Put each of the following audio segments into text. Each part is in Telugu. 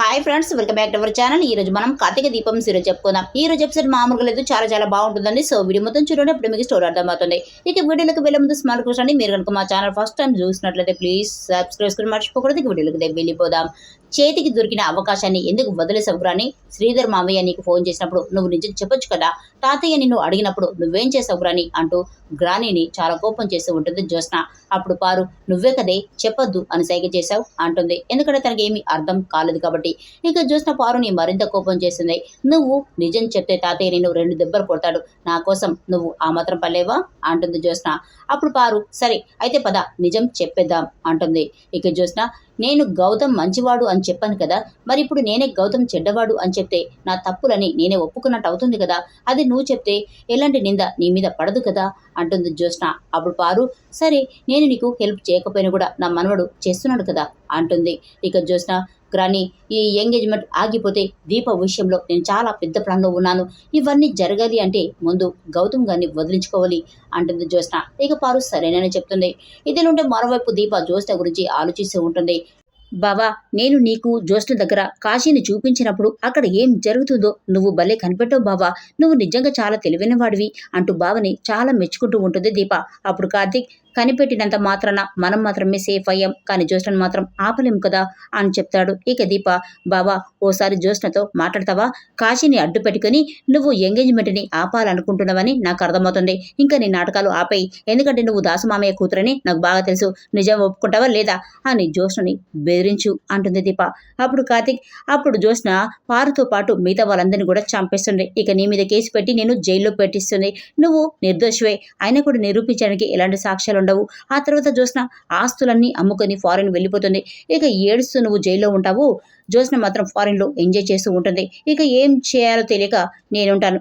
Hi friends welcome back to our channel ఈ రోజు మనం కార్తీక దీపం సీరియల్ చెప్పుకుందాం. ఈ రోజు ఎపిసోడ్ మామూలుగా లేదు చాలా చాలా బాగుంటుందండి. సో వీడియో మొత్తం చూడండి అప్పుడు మీకు స్టోరీ అర్థమవుతుంది ఇక వీడియోలోకి వెళ్ళే ముందు స్మాల్ క్వశ్చన్ మీరు కనుక మా ఛానల్ ఫస్ట్ టైం చూసినట్లయితే ప్లీజ్ సబ్స్క్రైబ్ చేసుకుని మర్చిపోకూడదు. ఇక వీడియోలోకి దగ్గర వెళ్ళిపోదాం. చేతికి దొరికిన అవకాశాన్ని ఎందుకు వదిలేసావు శ్రీధర్ మామయ్య నీకు ఫోన్ చేసినప్పుడు నువ్వు నిజం చెప్పొచ్చు కదా? తాతయ్య నిన్ను అడిగినప్పుడు నువ్వేం చేసావు అంటూ గ్రానీని చాలా కోపం చేస్తూ ఉంటుంది జ్యోత్స్న. అప్పుడు పారు నువ్వే కదే చెప్పొద్దు అని సైగ చేశావు అంటుంది. ఎందుకంటే తనకి ఏమీ అర్థం కాలేదు కాబట్టి. ఇక జ్యోత్స్న పారుని మరింత కోపం చేస్తుంది. నువ్వు నిజం చెప్తే తాతయ్య నిన్ను రెండు దెబ్బలు కొడతాడు. నా కోసం నువ్వు ఆ మాత్రం పర్లేవా అంటుంది జ్యోత్స్న. అప్పుడు పారు సరే అయితే పద నిజం చెప్పేద్దాం అంటుంది. ఇక జ్యోత్స్న నేను గౌతమ్ మంచివాడు అని చెప్పాను కదా మరి ఇప్పుడు నేనే గౌతమ్ చెడ్డవాడు అని చెప్తే నా తప్పులని నేనే ఒప్పుకున్నట్టు అవుతుంది కదా అది నువ్వు చెప్తే ఎలాంటి నింద నీ మీద పడదు కదా అంటుంది జ్యోత్స్న. అప్పుడు పారు సరే నేను నీకు హెల్ప్ చేయకపోయినా కూడా నా మనవడు చేస్తున్నాడు కదా అంటుంది. ఇక జ్యోత్స్న కానీ ఈ ఎంగేజ్మెంట్ ఆగిపోతే దీప విషయంలో నేను చాలా పెద్ద ప్లాన్లో ఉన్నాను. ఇవన్నీ జరగాలి అంటే ముందు గౌతమ్ గారిని వదిలించుకోవాలి అంటుంది జ్యోత్స్న. ఇక పారు సరేనని చెప్తుంది. ఇదిలుంటే మరోవైపు దీప జ్యోత్స్న గురించి ఆలోచిస్తూ ఉంటుంది. బావా నేను నీకు జ్యోత్స్న దగ్గర కాశీని చూపించినప్పుడు అక్కడ ఏం జరుగుతుందో నువ్వు భలే కనిపెట్టవు బావా. నువ్వు నిజంగా చాలా తెలివైన వాడివి అంటూ బావని చాలా మెచ్చుకుంటూ ఉంటుంది దీప. అప్పుడు కార్తీక్ కనిపెట్టినంత మాత్రాన మనం మాత్రమే సేఫ్ అయ్యాం. కానీ జ్యోష్ణను మాత్రం ఆపలేం కదా అని చెప్తాడు. ఇక దీప బావా ఓసారి జ్యోష్ణతో మాట్లాడతావా? కాశీని అడ్డు పెట్టుకుని నువ్వు ఎంగేజ్మెంట్ని ఆపాలనుకుంటున్నావని నాకు అర్థమవుతుంది. ఇంకా నీ నాటకాలు ఆపేయి. ఎందుకంటే నువ్వు దాసమామయ్య కూతురని నాకు బాగా తెలుసు. నిజం ఒప్పుకుంటావా లేదా? అని జ్యోష్ణని బెదిరించు అంటుంది దీప. అప్పుడు కార్తిక్ అప్పుడు జ్యోష్ణ పారుతో పాటు మిగతా వాళ్ళందరినీ కూడా చంపేస్తుంది. ఇక నీ మీద కేసు పెట్టి నేను జైల్లో పెట్టిస్తుంది. నువ్వు నిర్దోషివే. అయినా కూడా నిరూపించడానికి ఎలాంటి సాక్ష్యాలు ఉండవు. ఆ తర్వాత జ్యోత్స్న ఆస్తులన్నీ అమ్ముకొని ఫారెన్ వెళ్ళిపోతుంది. ఇక ఏడుస్తూ నువ్వు జైల్లో ఉంటావు. జ్యోత్స్న మాత్రం ఫారిన్లో ఎంజాయ్ చేస్తూ ఉంటుంది. ఇక ఏం చేయాలో తెలియక నేనుంటాను.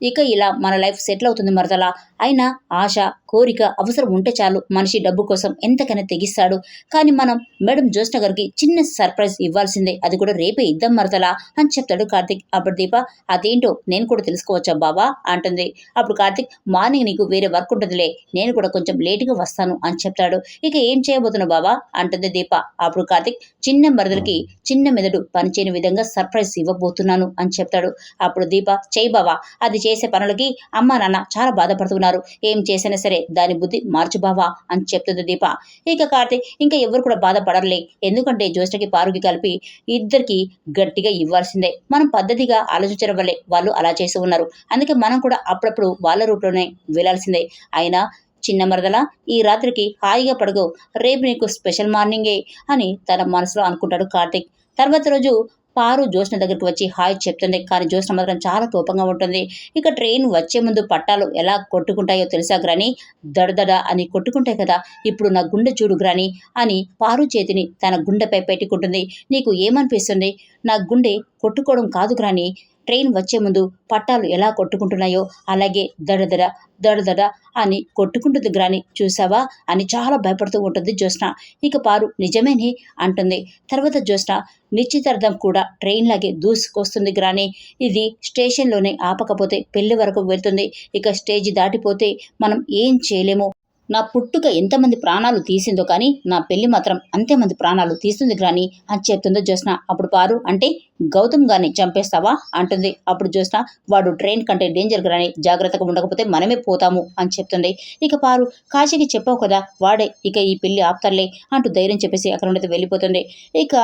ఇక ఇలా మన లైఫ్ సెటిల్ అవుతుంది మరదలా. అయినా ఆశ కోరిక అవసరం ఉంటే చాలు మనిషి డబ్బు కోసం ఎంతకైనా తెగిస్తాడు. కానీ మనం మేడం జ్యోష్ణ గారికి చిన్న సర్ప్రైజ్ ఇవ్వాల్సిందే. అది కూడా రేపే ఇద్దాం మరదలా అని చెప్తాడు కార్తిక్. అప్పుడు దీప అదేంటో నేను కూడా తెలుసుకోవచ్చా బావా? అంటుంది. అప్పుడు కార్తిక్ మార్నింగ్ నీకు వేరే వర్క్ ఉంటుందిలే. నేను కూడా కొంచెం లేటుగా వస్తాను అని చెప్తాడు. ఇక ఏం చేయబోతున్నావు బావా? అంటుంది దీప. అప్పుడు కార్తిక్ చిన్న మరదలకి చిన్న మెదడు పనిచేయని విధంగా సర్ప్రైజ్ ఇవ్వబోతున్నాను అని చెప్తాడు. అప్పుడు దీప చేయి బావా. అది చేసే పనులకి అమ్మ నాన్న చాలా బాధపడుతున్నారు. ఏం చేసినా సరే దాని బుద్ధి మార్చు బావా అని చెప్తుంది దీప. ఇక కార్తీక్ ఇంకా ఎవరు కూడా బాధపడర్లే. ఎందుకంటే జ్యోష్ఠకి పారుకి కలిపి ఇద్దరికి గట్టిగా ఇవ్వాల్సిందే. మనం పద్ధతిగా ఆలోచించడం వల్లే వాళ్ళు అలా చేసి ఉన్నారు. అందుకే మనం కూడా అప్పుడప్పుడు వాళ్ళ రూట్లోనే వెళ్ళాల్సిందే. అయినా చిన్న మరదల ఈ రాత్రికి హాయిగా పడుకో. రేపు నీకు స్పెషల్ మార్నింగే అని తన మనసులో అనుకుంటాడు కార్తీక్. తర్వాత రోజు పారు జ్యోత్స్న దగ్గరికి వచ్చి హాయ్ చెప్తుంది కానీ జ్యోత్స్న మాత్రం చాలా కోపంగా ఉంటుంది. ఇక ట్రైన్ వచ్చే ముందు పట్టాలు ఎలా కొట్టుకుంటాయో తెలుసా గ్రాని? దడదడ అని కొట్టుకుంటాయి కదా ఇప్పుడు నా గుండె చూడు గ్రాని అని పారు చేతిని తన గుండెపై పెట్టుకుంటుంది. నీకు ఏమనిపిస్తుంది? నా గుండె కొట్టుకోవడం కాదు గ్రాని. ట్రైన్ వచ్చే ముందు పట్టాలు ఎలా కొట్టుకుంటున్నాయో అలాగే దడదడ దడదడ అని కొట్టుకుంటుంది గ్రాని. చూసావా? అని చాలా భయపడుతూ ఉంటుంది జ్యోత్స్న. ఇక పారు నిజమేని అంటుంది. తర్వాత జ్యోత్స్న నిశ్చితార్థం కూడా ట్రైన్ లాగే దూసుకొస్తుంది గ్రాని. ఇది స్టేషన్లోనే ఆపకపోతే పెళ్ళి వరకు వెళ్తుంది. ఇక స్టేజ్ దాటిపోతే మనం ఏం చేయలేము. నా పుట్టుక ఎంతమంది ప్రాణాలు తీసిందో కానీ నా పెళ్ళి మాత్రం అంతేమంది ప్రాణాలు తీస్తుంది గ్రాని అని చెప్తుందో జ్యోత్స్న. అప్పుడు పారు అంటే గౌతమ్ గారిని చంపేస్తావా? అంటుంది. అప్పుడు జ్యోత్స్న వాడు ట్రైన్ కంటే డేంజర్ గ్రాని జాగ్రత్తగా ఉండకపోతే మనమే పోతాము అని చెప్తుంది. ఇక పారు కాశీకి చెప్పావు కదా వాడే ఇక ఈ పెళ్ళి ఆపుతారులే అంటూ ధైర్యం చెప్పేసి అక్కడ నుండి వెళ్ళిపోతుంది. ఇక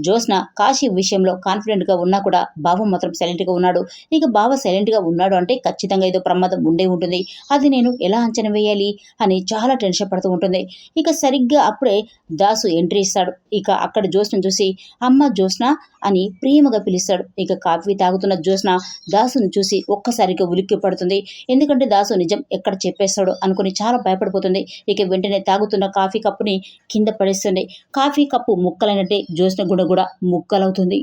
జ్యోత్స్న కాశీ విషయంలో కాన్ఫిడెంట్గా ఉన్నా కూడా బావ మాత్రం సైలెంట్గా ఉన్నాడు. ఇక బావ సైలెంట్గా ఉన్నాడు అంటే ఖచ్చితంగా ఏదో ప్రమాదం ఉండే ఉంటుంది. అది నేను ఎలా అంచనా వేయాలి? అని చాలా టెన్షన్ పడుతూ ఉంటుంది. ఇక సరిగ్గా అప్పుడే దాసు ఎంట్రీ ఇస్తాడు. ఇక అక్కడ జ్యోత్స్న చూసి అమ్మ జ్యోత్స్న అని ప్రేమగా పిలుస్తాడు. ఇక కాఫీ తాగుతున్న జ్యోత్స్న దాసును చూసి ఒక్కసారిగా ఉలిక్కి పడుతుంది. ఎందుకంటే దాసు నిజం ఎక్కడ చెప్పేస్తాడో అనుకుని చాలా భయపడిపోతుంది. ఇక వెంటనే తాగుతున్న కాఫీ కప్పుని కింద పడేస్తుంది. కాఫీ కప్పు ముక్కలైనట్టే జ్యోత్స్న గుడ కూడా ముక్కలవుతుంది.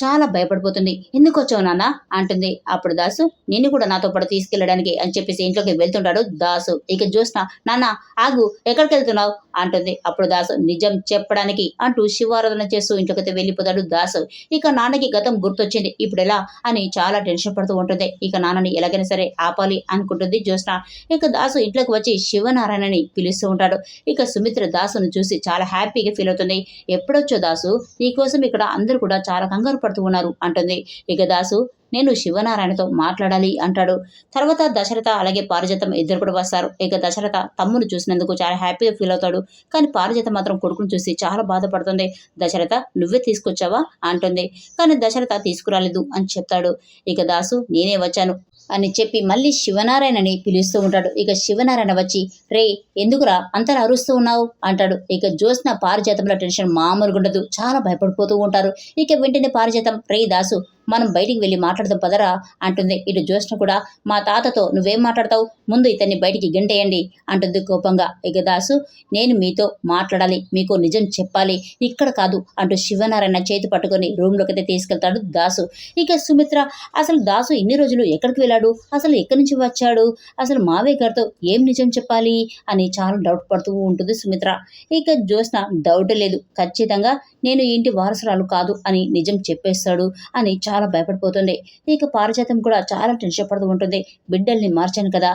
చాలా భయపడిపోతుంది. ఎందుకు వచ్చావు నాన్న? అంటుంది. అప్పుడు దాసు నిన్ను కూడా నాతో పాటు తీసుకెళ్ళడానికి అని చెప్పేసి ఇంట్లోకి వెళ్తుంటాడు దాసు. ఇక జ్యోత్స్న నాన్న ఆగు ఎక్కడికి వెళ్తున్నావు? అంటుంది. అప్పుడు దాసు నిజం చెప్పడానికి అంటూ శివారాధన చేస్తూ ఇంట్లోకి వెళ్ళిపోతాడు దాసు. ఇక నాన్నకి గతం గుర్తొచ్చింది. ఇప్పుడు ఎలా అని చాలా టెన్షన్ పడుతూ ఉంటుంది. ఇక నాన్నని ఎలాగైనా సరే ఆపాలి అనుకుంటుంది జ్యోత్స్న. ఇక దాసు ఇంట్లోకి వచ్చి శివనారాయణని పిలుస్తూ ఉంటాడు. ఇక సుమిత్ర దాసును చూసి చాలా హ్యాపీగా ఫీల్ అవుతుంది. ఎప్పుడొచ్చో దాసు? నీకోసం ఇక్కడ అందరూ కూడా చాలా కంగారు పడుతూ ఉన్నారు అంటుంది. ఇక దాసు నేను శివనారాయణతో మాట్లాడాలి అంటాడు. తర్వాత దశరథ అలాగే పారిజాతం ఇద్దరు కూడా వస్తారు. ఇక దశరథ తమ్మును చూసినందుకు చాలా హ్యాపీగా ఫీల్ అవుతాడు. కానీ పారిజాతం మాత్రం కొడుకును చూసి చాలా బాధపడుతుంది. దశరథ నువ్వే తీసుకొచ్చావా? అంటుంది. కానీ దశరథ తీసుకురాలేదు అని చెప్తాడు. ఇక దాసు నేనే వచ్చాను అని చెప్పి మళ్ళీ శివనారాయణని పిలుస్తూ ఉంటాడు. ఇక శివనారాయణ వచ్చి రే ఎందుకురా అంతలా అరుస్తూ ఉన్నావు? అంటాడు. ఇక జ్యోత్స్న పారిజాతంలో టెన్షన్ మామూలుగా ఉండదు చాలా భయపడిపోతూ ఉంటారు. ఇక వెంటనే పారిజాతం రే దాసు మనం బయటికి వెళ్ళి మాట్లాడదాం పదరా అంటుంది. ఇటు జ్యోష్ణ కూడా మా తాతతో నువ్వేం మాట్లాడతావు? ముందు ఇతన్ని బయటికి గంటేయండి అంటుంది కోపంగా. ఇక దాసు నేను మీతో మాట్లాడాలి మీకు నిజం చెప్పాలి ఇక్కడ కాదు అంటూ శివనారాయణ చేతి పట్టుకొని రూమ్లోకి అయితే తీసుకెళ్తాడు దాసు. ఇక సుమిత్ర అసలు దాసు ఇన్ని రోజులు ఎక్కడికి వెళ్ళాడు? అసలు ఎక్కడి నుంచి వచ్చాడు? అసలు మావయ్య గారితో ఏం నిజం చెప్పాలి? అని చాలా డౌట్ పడుతూ ఉంటుంది సుమిత్ర. ఇక జ్యోత్స్న డౌట్ లేదు ఖచ్చితంగా నేను ఇంటి వారసురాలు కాదు అని నిజం చెప్పేస్తాడు అని చాలా చాలా భయపడిపోతుంది. ఇక పారిజాతం కూడా చాలా టెన్షన్ పడుతూ ఉంటుంది. బిడ్డల్ని మార్చాను కదా.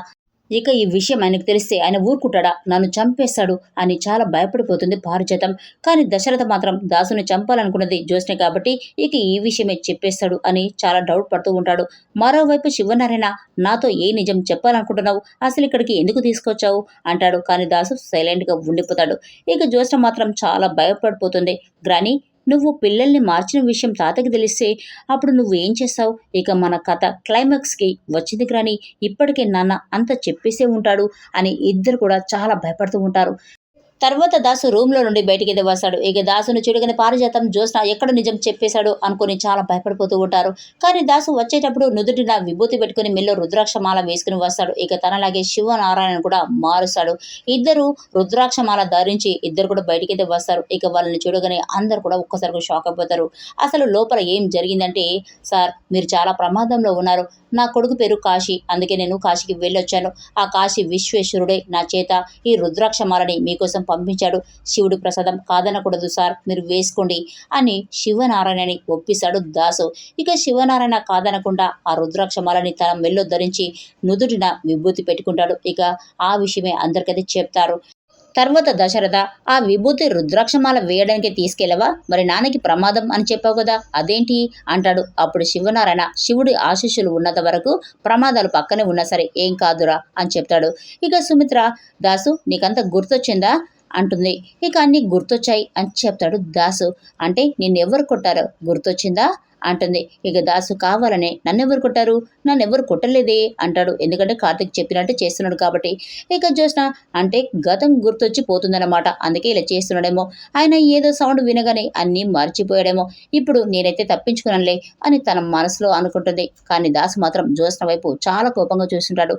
ఇక ఈ విషయం ఆయనకు తెలిస్తే ఆయన ఊరుకుంటాడా? నన్ను చంపేస్తాడు అని చాలా భయపడిపోతుంది పారిజాతం. కానీ దశరథ మాత్రం దాసుని చంపాలనుకున్నది జ్యోత్స్నే కాబట్టి ఇక ఈ విషయమే చెప్పేస్తాడు అని చాలా డౌట్ పడుతూ ఉంటాడు. మరోవైపు శివనారాయణ నాతో ఏ నిజం చెప్పాలనుకుంటున్నావు? అసలు ఇక్కడికి ఎందుకు తీసుకొచ్చావు? అంటాడు. కానీ దాసు సైలెంట్గా ఉండిపోతాడు. ఇక జ్యోత్స్న మాత్రం చాలా భయపడిపోతుంది. గ్రాని నువ్వు పిల్లల్ని మార్చిన విషయం తాతకి తెలిస్తే అప్పుడు నువ్వు ఏం చేస్తావు? ఇక మన కథ క్లైమాక్స్కి వచ్చింది కానీ ఇప్పటికే నాన్న అంత చెప్పేసే ఉంటాడు అని ఇద్దరు కూడా చాలా భయపడుతూ ఉంటారు. తర్వాత దాసు రూమ్లో నుండి బయటికి వస్తాడు ఇక దాసును చూడగానే పారిజాతం జ్యోత్స్న ఎక్కడ నిజం చెప్పేశాడు అనుకుని చాలా భయపడిపోతూ ఉంటారు. కానీ దాసు వచ్చేటప్పుడు నుదుటిన విభూతి పెట్టుకుని మెల్లో రుద్రాక్షమాల వేసుకుని వస్తాడు. ఇక తనలాగే శివనారాయణ కూడా మారుస్తాడు. ఇద్దరు రుద్రాక్షమాల ధరించి ఇద్దరు కూడా బయటికి వస్తారు. ఇక వాళ్ళని చూడగానే అందరు కూడా ఒక్కసారిగా షాక్ అయిపోతారు. అసలు లోపల ఏం జరిగిందంటే సార్ మీరు చాలా ప్రమాదంలో ఉన్నారు. నా కొడుకు పేరు కాశీ. అందుకే నేను కాశీకి వెళ్ళొచ్చాను. ఆ కాశీ విశ్వేశ్వరుడే నా చేత ఈ రుద్రాక్షమాలని మీకోసం పంపించాడు. శివుడి ప్రసాదం కాదనకూడదు సార్ మీరు వేసుకోండి అని శివనారాయణని ఒప్పిస్తాడు దాసు. ఇక శివనారాయణ కాదనకుండా ఆ రుద్రాక్షమాలని తన మెల్లో ధరించి నుదుటిన విభూతి పెట్టుకుంటాడు. ఇక ఆ విషయమే అందరికైతే చెప్తారు. తర్వాత దశరథ ఆ విభూతి రుద్రాక్షమాల వేయడానికి తీసుకెళ్ళవా? మరి నాన్నకి ప్రమాదం అని చెప్పావు కదా అదేంటి? అంటాడు. అప్పుడు శివనారాయణ శివుడి ఆశీస్సులు ఉన్నంత వరకు ప్రమాదాలు పక్కనే ఉన్నా సరే ఏం కాదురా అని చెప్తాడు. ఇక సుమిత్ర దాసు నీకంత గుర్తొచ్చిందా? అంటుంది. ఇక అన్ని గుర్తొచ్చాయి అని చెప్తాడు దాసు. అంటే నిన్నెవరు కొట్టారో గుర్తొచ్చిందా? అంటుంది. ఇక దాసు కావాలనే నన్నెవరు కొట్టారు? నన్నెవరు కొట్టలేదే అంటాడు. ఎందుకంటే కార్తిక్ చెప్పినట్టు చేస్తున్నాడు కాబట్టి. ఇక జ్యోత్స్న అంటే గతం గుర్తొచ్చి పోతుందన్నమాట. అందుకే ఇలా చేస్తున్నాడేమో. ఆయన ఏదో సౌండ్ వినగానే అన్నీ మర్చిపోయాడేమో. ఇప్పుడు నేనైతే తప్పించుకున్నానులే అని తన మనసులో అనుకుంటుంది. కానీ దాసు మాత్రం జ్యోత్స్న వైపు చాలా కోపంగా చూస్తుంటాడు.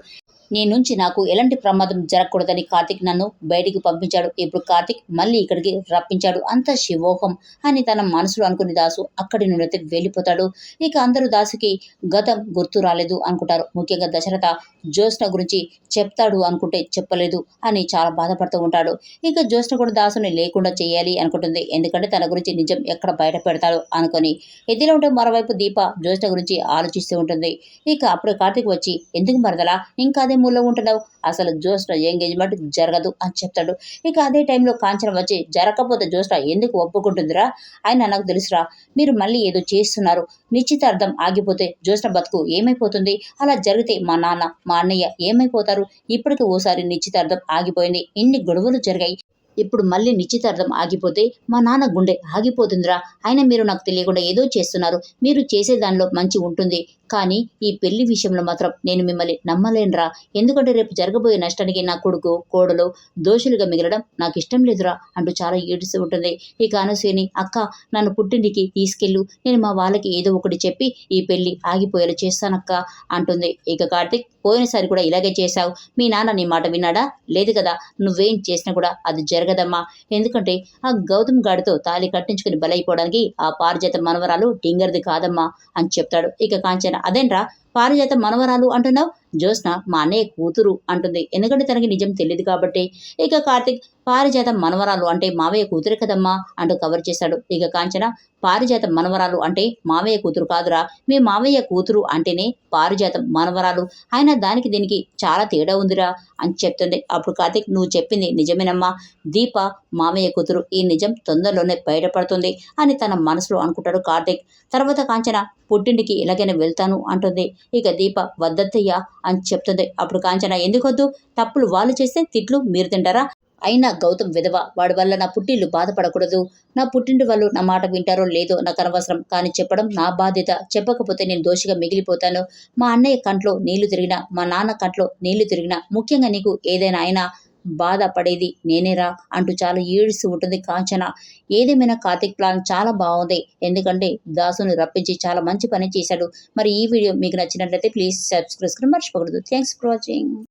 నీ నుంచి నాకు ఎలాంటి ప్రమాదం జరగకూడదని కార్తిక్ నన్ను బయటికి పంపించాడు. ఇప్పుడు కార్తిక్ మళ్ళీ ఇక్కడికి రప్పించాడు. అంత శివోహం అని తన మనసులో అనుకుని దాసు అక్కడి నుండి వెళ్ళిపోతాడు. ఇక అందరూ దాసుకి గతం గుర్తు రాలేదు అనుకుంటారు. ముఖ్యంగా దశరథ జ్యోత్స్న గురించి చెప్తాడు అనుకుంటే చెప్పలేదు అని చాలా బాధపడుతూ ఉంటాడు. ఇక జ్యోత్స్న కూడా దాసుని లేకుండా చేయాలి అనుకుంటుంది. ఎందుకంటే తన గురించి నిజం ఎక్కడ బయట పెడతాడు అనుకొని. ఎదిలో ఉంటే మరోవైపు దీప జ్యోత్స్న గురించి ఆలోచిస్తూ ఉంటుంది. ఇక అప్పుడు కార్తీక్ వచ్చి ఎందుకు మరదలా? ఇంకా అదే మూలలో ఉంటున్నావు? అసలు జ్యోత్స్న ఎంగేజ్మెంట్ జరగదు అని చెప్తాడు. ఇక అదే టైంలో కాంచన వచ్చి జరగకపోతే జ్యోత్స్న ఎందుకు ఒప్పుకుంటుందిరా? ఆయన నాకు తెలుసురా మీరు మళ్ళీ ఏదో చేస్తున్నారు. నిశ్చితార్థం ఆగిపోతే జ్యోత్స్న బతుకు ఏమైపోతుంది? అలా జరిగితే మా నాన్న మా మా అన్నయ్య ఏమైపోతారు? ఇప్పటికి ఓసారి నిశ్చితార్థం ఆగిపోయింది. ఇన్ని గొడవలు జరిగాయి. ఇప్పుడు మళ్ళీ నిశ్చితార్థం ఆగిపోతే మా నాన్న గుండె ఆగిపోతుందిరా. అయినా మీరు నాకు తెలియకుండా ఏదో చేస్తున్నారు. మీరు చేసే దానిలో మంచి ఉంటుంది. కానీ ఈ పెళ్ళి విషయంలో మాత్రం నేను మిమ్మల్ని నమ్మలేనురా. ఎందుకంటే రేపు జరగబోయే నష్టానికి నా కొడుకు కోడలు దోషులుగా మిగలడం నాకు ఇష్టం లేదురా అంటూ చాలా ఏడుస్తూ ఉంటుంది. ఇక అనసూయని అక్క నన్ను పుట్టింటికి తీసుకెళ్ళు. నేను మా వాళ్ళకి ఏదో ఒకటి చెప్పి ఈ పెళ్ళి ఆగిపోయేలా చేస్తానక్క అంటుంది. ఇక కార్తిక్ పోయినసారి కూడా ఇలాగే చేశావు. మీ నాన్న నీ మాట విన్నాడా? లేదు కదా. నువ్వేం చేసినా కూడా అది జరగదమ్మా. ఎందుకంటే ఆ గౌతమ్ గాడితో తాళి కట్టించుకుని బలైపోవడానికి ఆ పారిజాత మనవరాలు డింగర్ది కాదమ్మా అని చెప్తాడు. ఇక కాంచన అదేంట్రా? పారిజాత మనవరాలు అంటున్నావు? జ్యోత్స్న మా అన్నయ్య కూతురు అంటుంది. ఎందుకంటే తనకి నిజం తెలియదు కాబట్టి. ఇక కార్తిక్ పారిజాత మనవరాలు అంటే మావయ్య కూతురు కదమ్మా అంటూ కవర్ చేశాడు. ఇక కాంచన పారిజాత మనవరాలు అంటే మావయ్య కూతురు కాదురా. మీ మావయ్య కూతురు అంటేనే పారిజాతం మనవరాలు. అయినా దానికి దీనికి చాలా తేడా ఉందిరా అని చెప్తుంది. అప్పుడు కార్తిక్ నువ్వు చెప్పింది నిజమేనమ్మా. దీప మావయ్య కూతురు. ఈ నిజం తొందరలోనే బయటపడుతుంది అని తన మనసులో అనుకుంటాడు కార్తిక్. తర్వాత కాంచన పుట్టింటికి ఎలాగైనా వెళ్తాను అంటుంది. ఇక దీప వద్దత్తయ్యా. అని చెప్తుంది. అప్పుడు కాంచన ఎందుకొద్దు? తప్పులు వాళ్ళు చేస్తే తిట్లు మీరు తింటారా? అయినా గౌతమ్ విధవ వాడి వల్ల నా పుట్టిళ్ళు బాధపడకూడదు. నా పుట్టింటి వాళ్ళు నా మాట వింటారో లేదో నాకు అనవసరం. కానీ చెప్పడం నా బాధ్యత. చెప్పకపోతే నేను దోషిగా మిగిలిపోతాను. మా అన్నయ్య కంట్లో నీళ్ళు తిరిగినా మా నాన్న కంట్లో నీళ్ళు తిరిగినా ముఖ్యంగా నీకు ఏదైనా అయినా బాధపడేది నేనేరా అంటూ చాలా ఏడుస్తూ ఉంటుంది కాంచన. ఏదేమైనా కార్తిక్? ప్లాన్ చాలా బాగుంది. ఎందుకంటే దాసుని రప్పించి చాలా మంచి పని చేశాడు. మరి ఈ వీడియో మీకు నచ్చినట్లయితే ప్లీజ్ సబ్స్క్రైబ్ మర్చిపోకూడదు. Thanks for watching.